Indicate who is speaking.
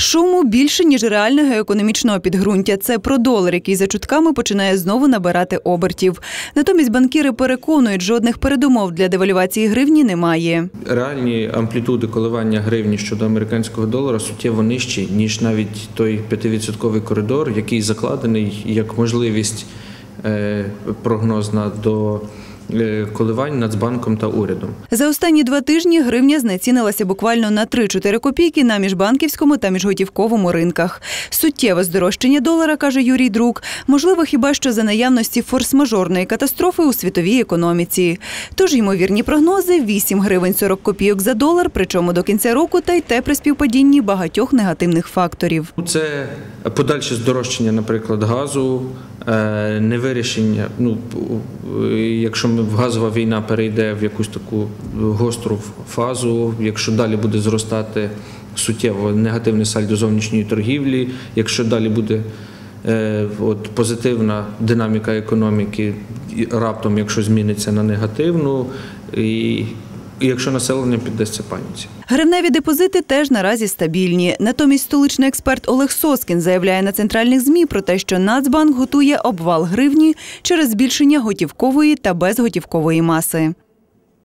Speaker 1: Шуму більше ніж реального економічного підґрунтя. Це про долар, який за чутками починає знову набирати обертів. Натомість банкіри переконують, жодних передумов для девальвації гривні немає.
Speaker 2: Реальні амплітуди коливання гривні щодо американського долара суттєво нижчі, ніж навіть той 5% коридор, який закладений як можливість е, прогнозна до коливань Нацбанком та урядом.
Speaker 1: За останні два тижні гривня знецінилася буквально на 3-4 копійки на міжбанківському та міжготівковому ринках. Суттєве здорожчання долара, каже Юрій Друк, можливо хіба що за наявності форс-мажорної катастрофи у світовій економіці. Тож ймовірні прогнози – 8 гривень 40 копійок за долар, причому до кінця року, та й те при співпадінні багатьох негативних факторів.
Speaker 2: Це подальше здорожчання, наприклад, газу, е, невирішення. Ну, якщо ми- газова війна перейде в якусь таку гостру фазу, якщо далі буде зростати суттєво негативне сальдо зовнішньої торгівлі, якщо далі буде е, от, позитивна динаміка економіки, раптом, якщо зміниться на негативну, і якщо населення піддасться паніці.
Speaker 1: Гривневі депозити теж наразі стабільні. Натомість столичний експерт Олег Соскін заявляє на центральних ЗМІ про те, що Нацбанк готує обвал гривні через збільшення готівкової та безготівкової маси.